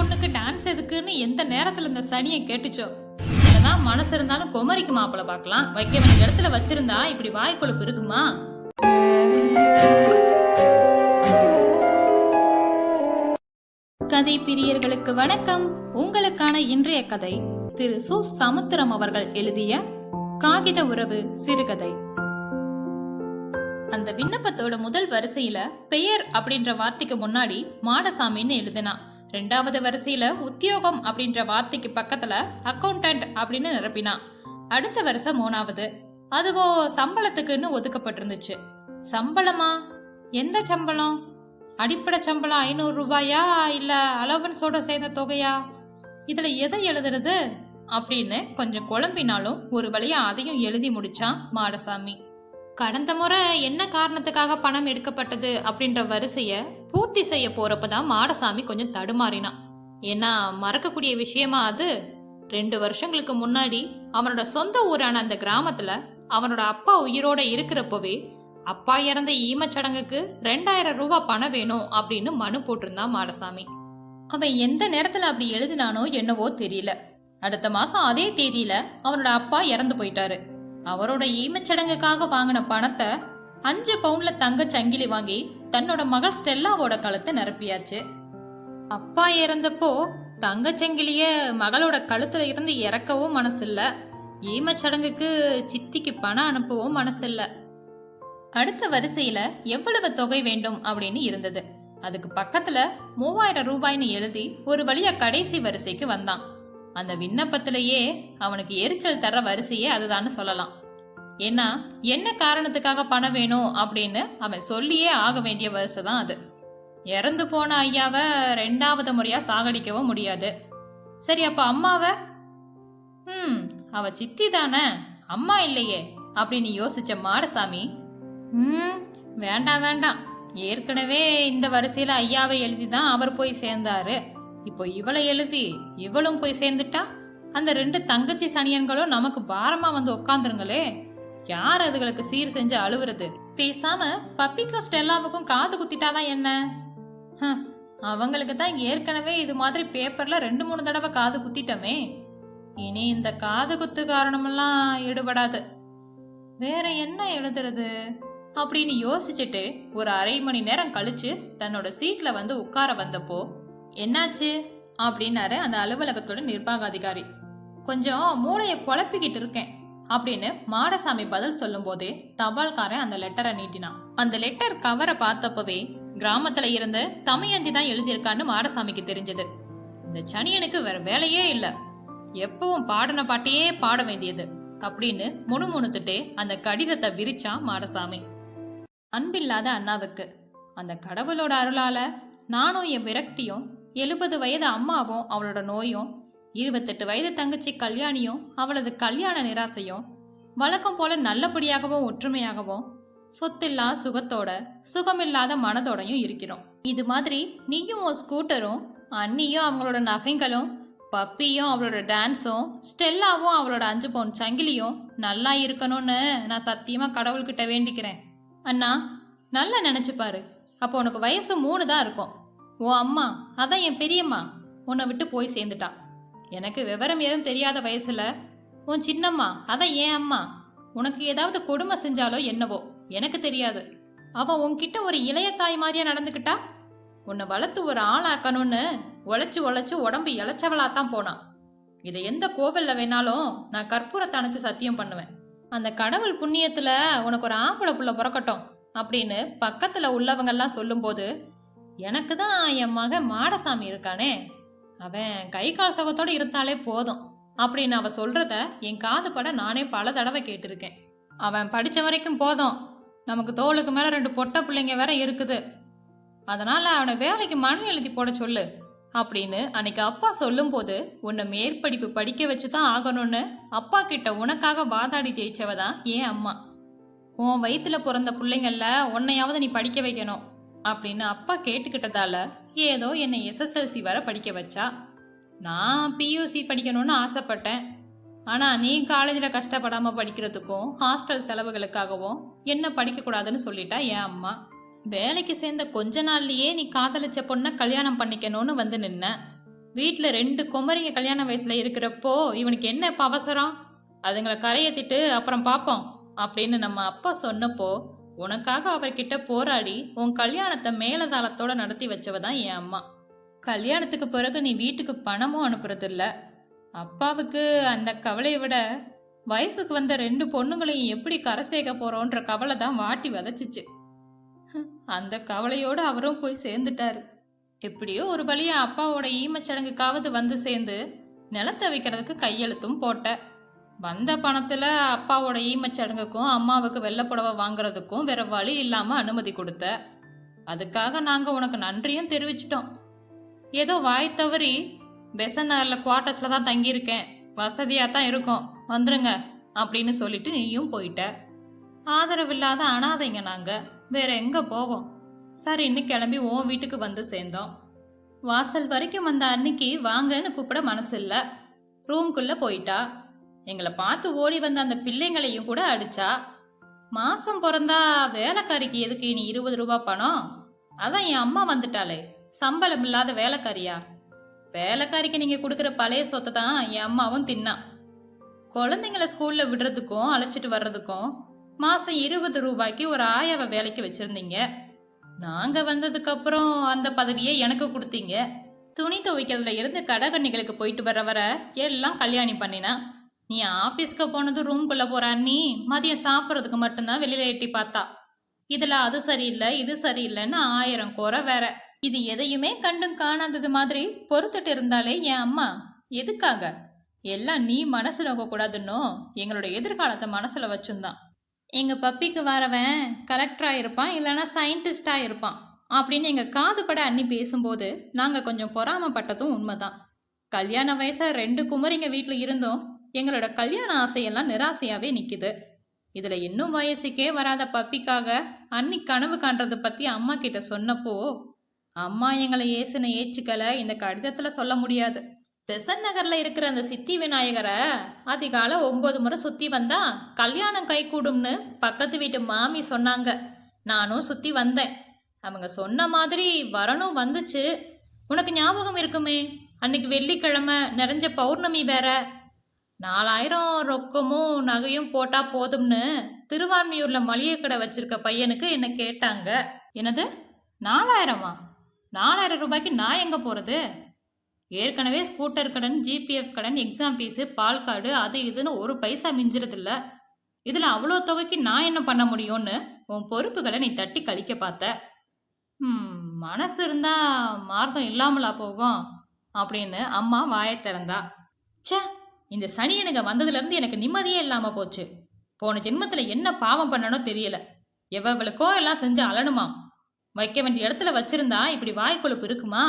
பொண்ணுக்கு டான்ஸ் எதுக்குன்னு எந்த நேரத்துல இந்த சனியை கேட்டுச்சோ? இதெல்லாம் மனசு இருந்தாலும் குமரிக்கு மாப்பிள பார்க்கலாம். வைக்க வேண்டிய இடத்துல வச்சிருந்தா இப்படி வாய் கொழுப்பு இருக்குமா? கதை பிரியர்களுக்கு வணக்கம். உங்களுக்கான இன்றைய கதை. திரு சு. சமுத்திரம் அவர்கள் எழுதிய காகித உறவு சிறுகதை. அந்த விண்ணப்பத்தோட முதல் வரிசையில பெயர் அப்படின்ற வார்த்தைக்கு முன்னாடி மாடசாமின்னு எழுதினான் ரெண்டாவது வரிசையில உத்தியோகம் அப்படின்ற வார்த்தைக்கு பக்கத்துல அக்கௌண்டன்ட் அப்படின்னு நிரப்பினான் அடுத்த வருஷம் மூணாவது. அதுவோ சம்பளத்துக்குன்னு ஒதுக்கப்பட்டிருந்துச்சு. சம்பளமா? எந்த சம்பளம்? அடிப்படை சம்பளம் ஐநூறு ரூபாயா இல்ல அலவன்ஸோட சேர்ந்த தொகையா? இதுல எதை எழுதுறது? அப்படின்னு கொஞ்சம் குழம்பினாலும் ஒரு வழியா அதையும் எழுதி முடிச்சான் மாடசாமி. கடந்த முறை என்ன காரணத்துக்காக பணம் எடுக்கப்பட்டது அப்படின்ற வரிசைய பூர்த்தி செய்ய போறப்பதான் மாடசாமி கொஞ்சம் தடுமாறினான். ஏன்னா மறக்கக்கூடிய விஷயமா அது? ரெண்டு வருஷங்களுக்கு முன்னாடி அவனோட சொந்த ஊரான அந்த கிராமத்துல அவனோட அப்பா உயிரோட இருக்கிறப்பவே அப்பா இறந்த ஈமச்சடங்குக்கு ரெண்டாயிரம் ரூபாய் பணம் வேணும் அப்படின்னு மனு போட்டிருந்தான் மாடசாமி. அவன் எந்த நேரத்துல அப்படி எழுதினானோ என்னவோ தெரியல. அடுத்த மாசம் அதே தேதியில அவனோட அப்பா இறந்து போயிட்டாரு. அவரோட ஈமச்சடங்குக்காக வாங்கின பணத்தை அஞ்சு பவுண்ட்ல தங்க சங்கிலி வாங்கி தன்னோட மகள் ஸ்டெல்லாவோட கழுத்தை நிரப்பியாச்சு. அப்பா இறந்தப்போ தங்கச்சங்கிலிய மகளோட கழுத்துல இருந்து இறக்கவும் மனசில்ல. ஈமச்சடங்குக்கு சித்திக்கு பணம் அனுப்பவும் மனசில்ல. அடுத்த வரிசையில எவ்வளவு தொகை வேண்டும் அப்படின்னு இருந்தது. அதுக்கு பக்கத்துல மூவாயிரம் ரூபாய்னு எழுதி ஒரு வழியா கடைசி வரிசைக்கு வந்தான். அந்த விண்ணப்பத்திலேயே அவனுக்கு எரிச்சல் தர வரிசையே அதுதான்னு சொல்லலாம். ஏன்னா என்ன காரணத்துக்காக பணம் வேணும் அப்படின்னு அவன் சொல்லியே ஆக வேண்டிய வரிசை தான் அது. இறந்து போன ஐயாவை ரெண்டாவது முறையா சாகடிக்கவும் முடியாது. சரி அப்ப அம்மாவை? ம் அவ சித்தி தானே அம்மா இல்லையே அப்படின்னு யோசிச்ச மாடசாமி ம் வேண்டாம் வேண்டாம். ஏற்கனவே இந்த வரிசையில ஐயாவை எழுதி தான் அவர் போய் சேர்ந்தாரு. இப்போ இவளை எழுதி இவளும் போய் சேர்ந்துட்டா? அந்த ரெண்டு தங்கச்சி சனியன்களும் நமக்கு பாரமா வந்து உட்காந்துருங்களே யார் அதுகளுக்கு சீர் செஞ்சு அழுவுறது? பேசாம பப்பிக்கும் ஸ்டெல்லாவுக்கும் காது குத்திட்டாதான் என்ன? அவங்களுக்கு தான் ஏற்கனவே இது மாதிரி பேப்பர்ல ரெண்டு மூணு தடவை காது குத்திட்டோமே. இனி இந்த காது குத்து காரணமெல்லாம் ஈடுபடாது. வேற என்ன எழுதுறது? அப்படின்னு யோசிச்சுட்டு ஒரு அரை மணி நேரம் கழிச்சு தன்னோட சீட்ல வந்து உட்கார வந்தப்போ என்னாச்சு? அப்படின்னாரு அந்த அலுவலகத்தோட நிர்வாக அதிகாரி கொஞ்சம் மூளையை குழப்பிக்கிட்டு இருக்கேன் அப்படின்னு மாடசாமி பதில் சொல்லும் போதே தபால்காரன் அந்த லெட்டரை நீட்டினான். அந்த லெட்டர் கவரை பார்த்தப்பவே கிராமத்துல இருந்து தமையந்தி தான் எழுதியிருக்கான்னு மாடசாமிக்கு தெரிஞ்சது. இந்த சனியனுக்கு வேற வேலையே இல்ல. எப்பவும் பாடின பாட்டையே பாட வேண்டியது அப்படின்னு முணுமுணுத்துட்டே அந்த கடிதத்தை விரிச்சான் மாடசாமி. அன்பில்லாத அண்ணாவுக்கு அந்த கடவுளோட அருளால நானும் என் விரக்தியும் எழுபது வயது அம்மாவும் அவளோட நோயும் இருபத்தெட்டு வயது தங்கச்சி கல்யாணியும் அவளது கல்யாண நிராசையும் வழக்கம் போல நல்லபடியாகவும் ஒற்றுமையாகவும் சொத்தில்லா சுகத்தோட சுகமில்லாத மனதோடையும் இருக்கிறோம். இது மாதிரி நீயும் உன் ஸ்கூட்டரும் அண்ணியும் அவங்களோட நகைங்களும் பப்பியும் அவளோட டான்ஸும் ஸ்டெல்லாவும் அவளோட அஞ்சு பவுன் சங்கிலியும் நல்லா இருக்கணும்னு நான் சத்தியமா கடவுள்கிட்ட வேண்டிக்கிறேன். அண்ணா நல்லா நினைச்சு அப்போ உனக்கு வயசு மூணு தான் இருக்கும். ஓ அம்மா அதான் என் பெரியம்மா. உன்னை விட்டு போய் சேர்ந்துட்டா. எனக்கு விவரம் எதுவும் தெரியாத வயசுல உன் சின்னம்மா அதான் ஏன் அம்மா. உனக்கு ஏதாவது கொடுமை செஞ்சாலோ என்னவோ எனக்கு தெரியாது. அவ உன்கிட்ட ஒரு இளைய தாய் மாதிரியா நடந்துக்கிட்டா உன்னை வளர்த்து ஒரு ஆளாக்கணும்னு உழைச்சு உழைச்சு உடம்பு இழைச்சவளாத்தான் போனான் இதை எந்த கோவில்ல வேணாலும் நான் கற்பூரத்தை அணைச்சு சத்தியம் பண்ணுவேன். அந்த கடவுள் புண்ணியத்துல உனக்கு ஒரு ஆம்பளை புள்ள பிறக்கட்டும் அப்படின்னு பக்கத்துல உள்ளவங்கெல்லாம் சொல்லும்போது எனக்கு தான் என் மகன் மாடசாமி இருக்கானே. அவன் கை கால் சுகத்தோடு இருந்தாலே போதும். அப்படின்னு அவ சொல்கிறத என் காது பட நானே பல தடவை கேட்டிருக்கேன். அவன் படித்த வரைக்கும் போதும். நமக்கு தோளுக்கு மேலே ரெண்டு பொட்டை பிள்ளைங்க வேற இருக்குது. அதனால் அவனை வேலைக்கு மனு எழுதி போட சொல்லு அப்படின்னு அன்னைக்கு அப்பா சொல்லும்போது உன்னை மேற்படிப்பு படிக்க வச்சு தான் ஆகணும்னு அப்பா கிட்ட உனக்காக வாதாடி ஜெயிச்சவ தான் ஏன் அம்மா. உன் வயிற்றுல பிறந்த பிள்ளைங்கள உன்னையாவது நீ படிக்க வைக்கணும். அப்படின்னு அப்பா கேட்டுக்கிட்டதால ஏதோ என்னை எஸ்எஸ்எல்சி வர படிக்க வச்சா. நான் பியூசி படிக்கணும்னு ஆசைப்பட்டேன். ஆனால் நீ காலேஜில் கஷ்டப்படாம படிக்கிறதுக்கும் ஹாஸ்டல் செலவுகளுக்காகவும் என்ன படிக்கக்கூடாதுன்னு சொல்லிட்டா என் அம்மா. வேலைக்கு சேர்ந்த கொஞ்ச நாள்லயே நீ காதலிச்ச பொண்ணை கல்யாணம் பண்ணிக்கணும்னு வந்து நின்ன. வீட்டில் ரெண்டு குமரிங்க கல்யாண வயசுல இருக்கிறப்போ இவனுக்கு என்ன இப்போ அவசரம்? அதுங்களை கரையத்திட்டு அப்புறம் பார்ப்போம் அப்படின்னு நம்ம அப்பா சொன்னப்போ உனக்காக அவர்கிட்ட போராடி உன் கல்யாணத்தை மேலதாளத்தோட நடத்தி வச்சவ தான் என் அம்மா. கல்யாணத்துக்கு பிறகு நீ வீட்டுக்கு பணமும் அனுப்புறதில்ல. அப்பாவுக்கு அந்த கவலையை விட வயசுக்கு வந்த ரெண்டு பொண்ணுங்களையும் எப்படி கரை சேர்க்க போறோன்ற கவலை தான் வாட்டி வதச்சிச்சு. அந்த கவலையோட அவரும் போய் சேர்ந்துட்டாரு. எப்படியோ ஒரு வழியா அப்பாவோட ஈமச்சடங்குக்காவது வந்து சேர்ந்து நிலத்தை வைக்கிறதுக்கு கையெழுத்தும் போட்ட. வந்த பணத்தில் அப்பாவோட ஈமச்சடங்குக்கும் அம்மாவுக்கு வெள்ளப்புடவை வாங்குறதுக்கும் வேற வழி இல்லாமல் அனுமதி கொடுத்த. அதுக்காக நாங்கள் உனக்கு நன்றியும் தெரிவிச்சிட்டோம். ஏதோ வாய் தவறி பெசன் நகரில் குவார்ட்டர்ஸில் தான் தங்கியிருக்கேன். வசதியாக தான் இருக்கும். வந்துருங்க அப்படின்னு சொல்லிட்டு நீயும் போயிட்ட. ஆதரவில்லாத அனாதைங்க நாங்கள் வேற எங்கே போவோம்? சரின்னு கிளம்பி உன் வீட்டுக்கு வந்து சேர்ந்தோம். வாசல் வரைக்கும் வந்த அன்னைக்கு வாங்கன்னு கூப்பிட மனசு இல்லை ரூம்குள்ளே போயிட்டா. எங்களை பார்த்து ஓடி வந்த அந்த பிள்ளைங்களையும் கூட அடிச்சா மாசம் பிறந்தா வேலைக்காரிக்கு எதுக்கு இனி இருபது ரூபாய் பணம்? அதான் என் அம்மா வந்துட்டாளே சம்பளம் இல்லாத வேலைக்காரியா? வேலைக்காரிக்கு நீங்க கொடுக்குற பழைய சொத்தை தான் என் அம்மாவும் தின்னா. குழந்தைங்கள ஸ்கூல்ல விடுறதுக்கும் அழைச்சிட்டு வர்றதுக்கும் மாசம் இருபது ரூபாய்க்கு ஒரு ஆயாவை வேலைக்கு வச்சிருந்தீங்க. நாங்க வந்ததுக்கு அப்புறம் அந்த பதவியை எனக்கு கொடுத்தீங்க. துணி துவைக்கிறதுல இருந்து கடகண்ணிகளுக்கு போயிட்டு வர வர எல்லாம் கல்யாணி பண்ணினா. நீ ஆபீஸ்க்கு போனது ரூம்குள்ள போற அண்ணி. மதியம் சாப்பிட்றதுக்கு மட்டும்தான் வெளியில எட்டி பார்த்தா. இதுல அது சரியில்லை இது சரியில்லைன்னு ஆயிரம் குறை வேற. இது எதையுமே கண்டும் காணாதது மாதிரி பொறுத்துட்டு இருந்தாலே என் அம்மா. எதுக்காக? எல்லாம் நீ மனசு நோக்க கூடாதுன்னோ எங்களோட எதிர்காலத்தை மனசுல வச்சுருந்தான் எங்க பப்பிக்கு வரவன் கலெக்டரா இருப்பான் இல்லைன்னா சயின்டிஸ்டா இருப்பான் அப்படின்னு எங்க காதுபட அண்ணி பேசும்போது நாங்க கொஞ்சம் பொறாமப்பட்டதும் உண்மைதான். கல்யாண வயசா ரெண்டு குமரிங்க வீட்டில் இருந்தோம். எங்களோட கல்யாண ஆசையெல்லாம் நிராசையாவே நிக்குது. இதுல இன்னும் வயசுக்கே வராத பப்பிக்காக அன்னி கனவு காண்றத பத்தி அம்மா கிட்ட சொன்னப்போ அம்மா எங்களை ஏசுன ஏச்சுக்களை இந்த கடிதத்துல சொல்ல முடியாது. பெசன் நகர்ல இருக்கிற அந்த சித்தி விநாயகரை அதிகாலை ஒன்பது முறை சுத்தி வந்தா கல்யாணம் கைகூடும்னு பக்கத்து வீட்டு மாமி சொன்னாங்க. நானும் சுத்தி வந்தேன். அவங்க சொன்ன மாதிரி வரணும் வந்துச்சு. உனக்கு ஞாபகம் இருக்குமே? அன்னைக்கு வெள்ளிக்கிழமை நிறைஞ்ச பௌர்ணமி வேற. நாலாயிரம் ரொக்கமும் நகையும் போட்டா போதும்னு திருவான்மியூர்ல மளிகை கடை வச்சிருக்க பையனுக்கு என்ன கேட்டாங்க? என்னது? நாலாயிரமா? நாலாயிரம் ரூபாய்க்கு நான் எங்க போறது? ஏற்கனவே ஸ்கூட்டர் கடன் ஜிபிஎஃப் கடன் எக்ஸாம் ஃபீஸு பால் கார்டு அது இதுன்னு ஒரு பைசா மிஞ்சிறதில்ல. இதில் அவ்வளோ தொகைக்கு நான் என்ன பண்ண முடியும்னு உன் பொறுப்புகளை நீ தட்டி கழிக்க பார்த்த. மனசு இருந்தால் மார்க்கம் இல்லாமலா போகும்? அப்படின்னு அம்மா வாயை திறந்தா. ச்சே இந்த சனியனுங்க வந்ததுலேருந்து எனக்கு நிம்மதியே இல்லாமல் போச்சு. போன ஜென்மத்தில் என்ன பாவம் பண்ணனோ தெரியல. எவ்வளவுக்கோ எல்லாம் செஞ்சு அலணுமா வைக்க வேண்டிய இடத்துல வச்சிருந்தா இப்படி வாய்க்குழுப்பு இருக்குமா?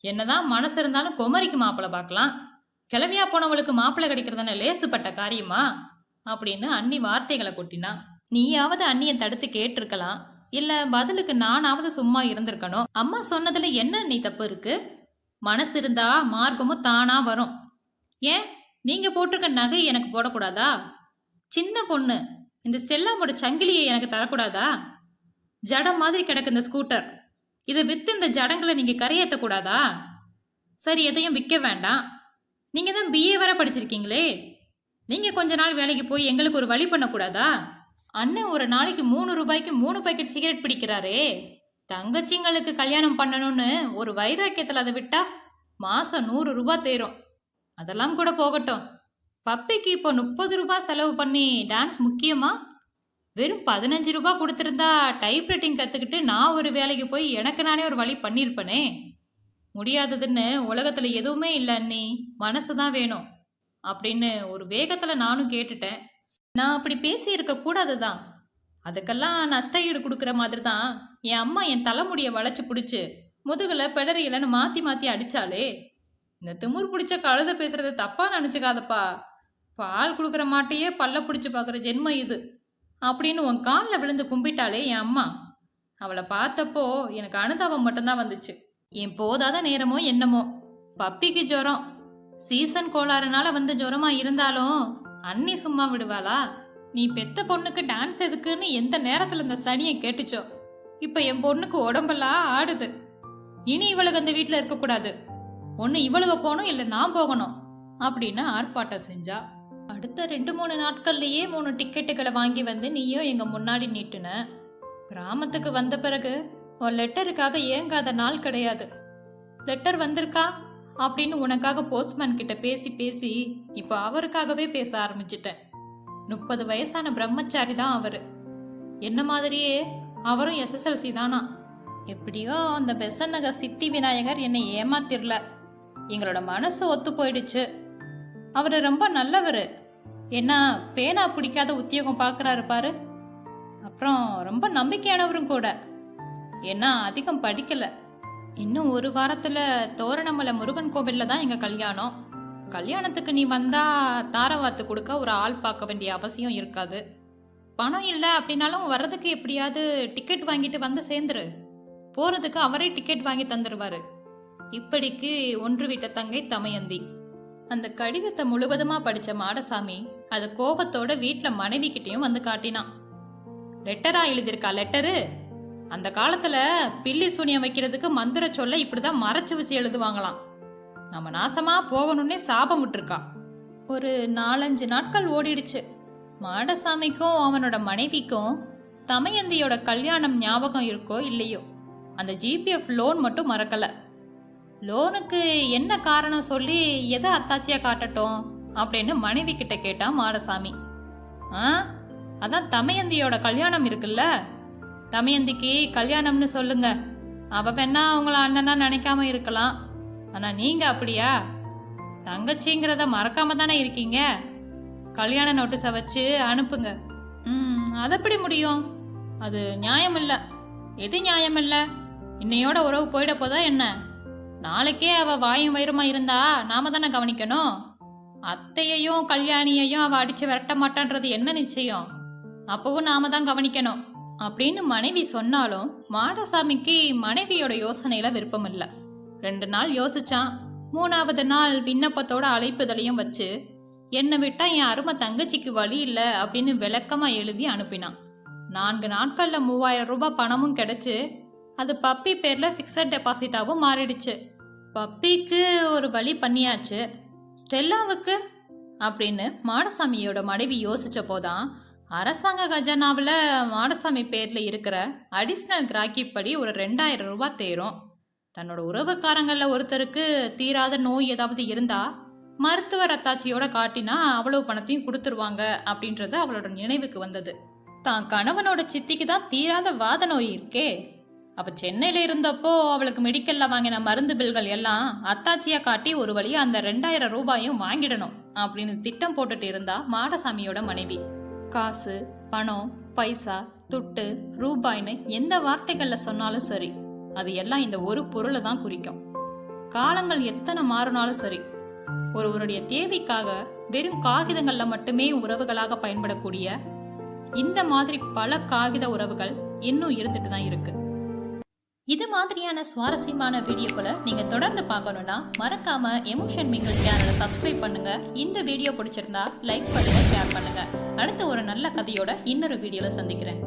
என்னதான் மனசு இருந்தாலும் குமரிக்கு மாப்பிள்ளை பார்க்கலாம். கிளவியா போனவளுக்கு மாப்பிள்ளை கிடைக்கிறதான லேசுப்பட்ட காரியமா? அப்படின்னு அண்ணி வார்த்தைகளை கொட்டினா. நீயாவது அண்ணியை தடுத்து கேட்டிருக்கலாம். இல்ல பதிலுக்கு நானாவது சும்மா இருந்திருக்கணும் அம்மா சொன்னதுல என்ன நீ தப்பு இருக்கு? மனசு இருந்தா மார்க்கமும் தானா வரும். ஏன்? நீங்க போட்டிருக்க நகை எனக்கு போடக்கூடாதா? சின்ன பொண்ணு இந்த ஸ்டெல்லாமோட சங்கிலியை எனக்கு தரக்கூடாதா? ஜடம் மாதிரி கிடக்கு இந்த ஸ்கூட்டர். இதை வித்து இந்த ஜடங்களை நீங்க கரையேற்ற கூடாதா சரி எதையும் விற்க வேண்டாம். நீங்க தான் பிஏ வர படிச்சிருக்கீங்களே. நீங்க கொஞ்ச நாள் வேலைக்கு போய் எங்களுக்கு ஒரு வழி பண்ணக்கூடாதா? அண்ணன் ஒரு நாளைக்கு மூணு ரூபாய்க்கு மூணு பாக்கெட் சிகரெட் பிடிக்கிறாரே. தங்கச்சிங்களுக்கு கல்யாணம் பண்ணணும்னு ஒரு வைராக்கியத்தில் அதை விட்டா மாசம் நூறு ரூபாய் தேரும். அதெல்லாம் கூட போகட்டும். பப்பிக்கு இப்போ முப்பது ரூபாய் செலவு பண்ணி டான்ஸ் முக்கியமா? வெறும் பதினஞ்சு ரூபாய் கொடுத்துருந்தா டைப்ரைட்டிங் கற்றுக்கிட்டு நான் ஒரு வேலைக்கு போய் எனக்கு நானே ஒரு வழி பண்ணியிருப்பனே முடியாததுன்னு உலகத்தில் எதுவுமே இல்லை அண்ணி. மனசு தான் வேணும். அப்படின்னு ஒரு வேகத்தில் நானும் கேட்டுட்டேன். நான் அப்படி பேசியிருக்க கூடாது தான். அதுக்கெல்லாம் நஷ்ட ஈடு கொடுக்குற மாதிரி தான் என் அம்மா என் தலைமுடியை வளைச்சி பிடிச்சி முதுகில் பிடறியலன்னு மாற்றி மாற்றி அடித்தாலே இந்த திமிர் பிடிச்ச கழுத பேசுறது தப்பா நினச்சிக்காதப்பா. பால் கொடுக்குற மாட்டையே பல்ல பிடிச்சி பார்க்குற ஜென்மம் இது அப்படின்னு உன் காலில் விழுந்து கும்பிட்டாளே என் அம்மா. அவளை பார்த்தப்போ எனக்கு அனுதாபம் மட்டும்தான் வந்துச்சு. என் போதாத நேரமோ என்னமோ. பப்பிக்கு ஜுரம். சீசன் கோளாறுனால வந்த ஜுரமா இருந்தாலும் அண்ணி சும்மா விடுவாளா? நீ பெத்த பொண்ணுக்கு டான்ஸ் எதுக்குன்னு எந்த நேரத்தில் இந்த சனியை கேட்டுச்சோ? இப்போ என் பொண்ணுக்கு உடம்பெல்லாம் ஆடுது. இனி இவளுக்கு அந்த வீட்டில் இருக்கக்கூடாது. ஒன்று இவளுக போகணும் இல்லை நான் போகணும்? அப்படின்னு ஆர்ப்பாட்டம் செஞ்சா அடுத்த ரெண்டு மூணு நாட்கள்லேயே மூணு டிக்கெட்டுகளை வாங்கி வந்து நீயும் எங்கள் முன்னாடி நீட்டுன. கிராமத்துக்கு வந்த பிறகு உன் லெட்டருக்காக ஏங்காத நாள் கிடையாது. லெட்டர் வந்திருக்கா? அப்படின்னு உனக்காக போஸ்ட்மேன் கிட்ட பேசி பேசி இப்போ அவருக்காகவே பேச ஆரம்பிச்சிட்டேன். முப்பது வயசான பிரம்மச்சாரி தான் அவரு. என்ன மாதிரியே அவரும் எஸ்எஸ்எல்சி தானா. எப்படியோ அந்த பெசன் நகர் சித்தி விநாயகர் என்னை ஏமாத்திரல. எங்களோட மனசு ஒத்து போயிடுச்சு. அவர் ரொம்ப நல்லவர். என்ன பேனா பிடிக்காத உத்தியோகம் பார்க்குறாரு பாரு. அப்புறம் ரொம்ப நம்பிக்கையானவரும் கூட. ஏன்னா அதிகம் படிக்கல. இன்னும் ஒரு வாரத்தில் தோரணமலை முருகன் கோவிலில் தான் எங்கள் கல்யாணம். கல்யாணத்துக்கு நீ வந்தா தாரவாத்து கொடுக்க ஒரு ஆள் பார்க்க வேண்டிய அவசியம் இருக்காது. பணம் இல்லை அப்படின்னாலும் வர்றதுக்கு எப்படியாவது டிக்கெட் வாங்கிட்டு வந்து சேர்ந்துரு. போறதுக்கு அவரே டிக்கெட் வாங்கி தந்துடுவார் இப்படிக்கு ஒன்று விட்ட தங்கை தமயந்தி. அந்த கடிதத்தை முழுவதுமா படிச்ச மாடசாமி அது கோபத்தோட வீட்டில் மனைவி கிட்டயும் வந்து காட்டினான். லெட்டரா எழுதியிருக்கா லெட்டரு? அந்த காலத்துல பில்லி சூனியம் வைக்கிறதுக்கு மந்திர சொல்ல இப்படிதான் மறைச்சு வச்சு எழுதுவாங்களாம். நம்ம நாசமா போகணும்னே சாபம் விட்டுருக்கா. ஒரு நாலஞ்சு நாட்கள் ஓடிடுச்சு. மாடசாமிக்கும் அவனோட மனைவிக்கும் தமயந்தியோட கல்யாணம் ஞாபகம் இருக்கோ இல்லையோ அந்த ஜிபிஎஃப் லோன் மட்டும் மறக்கலை. லோனுக்கு என்ன காரணம் சொல்லி எதை அத்தாச்சியா காட்டட்டும் அப்படின்னு மனைவி கிட்ட கேட்டான் மாடசாமி. ஆ? அதான் தமயந்தியோட கல்யாணம் இருக்குல்ல? தமயந்திக்கு கல்யாணம்னு சொல்லுங்க. அவ வேணா அவங்கள அண்ணனா நினைக்காம இருக்கலாம். ஆனா நீங்க அப்படியா? தங்கச்சிங்கிறத மறக்காம தானே இருக்கீங்க? கல்யாண நோட்டீஸை வச்சு அனுப்புங்க. ம் அது முடியும்? அது நியாயம் இல்லை எது நியாயம் இல்லை இன்னையோட உறவு போயிட போதா என்ன? நாளைக்கே அவ வாயும் வயிறுமா இருந்தா நாம தானே கவனிக்கணும்? அத்தையையும் கல்யாணியையும் அவ அடிச்சு விரட்ட மாட்டான்றது என்ன நிச்சயம்? அப்பவும் நாம தான் கவனிக்கணும். அப்படின்னு மனைவி சொன்னாலும் மாடசாமிக்கு மனைவியோட யோசனையில விருப்பம் இல்லை. ரெண்டு நாள் யோசிச்சான். மூணாவது நாள் விண்ணப்பத்தோட அழைப்புதலையும் வச்சு என்னை விட்டா என் அருமை தங்கச்சிக்கு வழி இல்லை அப்படின்னு விளக்கமா எழுதி அனுப்பினான். நான்கு நாட்கள்ல மூவாயிரம் ரூபாய் பணமும் கிடைச்சு அது பப்பி பேர்ல ஃபிக்ஸட் டெபாசிட்டாவும் மாறிடுச்சு. பப்பிக்கு ஒரு வழி பண்ணியாச்சு. ஸ்டெல்லாவுக்கு அப்படின்னு மாடசாமியோட மனைவி யோசிச்சப்போதான் அரசாங்க கஜானாவில் மாடசாமி பேரில் இருக்கிற அடிஷ்னல் கிராக்கி படி ஒரு ரெண்டாயிரம் ரூபாய் தேரும். தன்னோட உறவுக்காரங்களில் ஒருத்தருக்கு தீராத நோய் ஏதாவது இருந்தா மருத்துவர் அத்தாச்சியோட காட்டினா அவ்வளவு பணத்தையும் கொடுத்துருவாங்க அப்படின்றது அவளோட நினைவுக்கு வந்தது. தான் கணவனோட சித்திக்கு தான் தீராத வாத நோய் இருக்கே. அப்போ சென்னையில் இருந்தப்போ அவளுக்கு மெடிக்கலில் வாங்கின மருந்து பில்கள் எல்லாம் அத்தாச்சியாக காட்டி ஒரு வழியாக அந்த ரெண்டாயிரம் ரூபாயும் வாங்கிடணும் அப்படின்னு திட்டம் போட்டுட்டு இருந்தா மாடசாமியோட மனைவி. காசு பணம் பைசா துட்டு ரூபாய்னு எந்த வார்த்தைகளில் சொன்னாலும் சரி அது எல்லாம் இந்த ஒரு பொருளை தான் குறிக்கும். காலங்கள் எத்தனை மாறினாலும் சரி ஒருவருடைய தேவைக்காக வெறும் காகிதங்களில் மட்டுமே உறவுகளாக பயன்படக்கூடிய இந்த மாதிரி பல காகித உறவுகள் இன்னும் இருந்துட்டு தான் இருக்குது இது மாதிரியான சுவாரஸ்யமான வீடியோக்களை நீங்கள் தொடர்ந்து பார்க்கணும்னா மறக்காம எமோஷன் மிங்கல் சேனலை சப்ஸ்கிரைப் பண்ணுங்க. இந்த வீடியோ பிடிச்சிருந்தா லைக் பண்ணுங்க ஷேர் பண்ணுங்க. அடுத்து ஒரு நல்ல கதையோட இன்னொரு வீடியோவில் சந்திக்கிறேன்.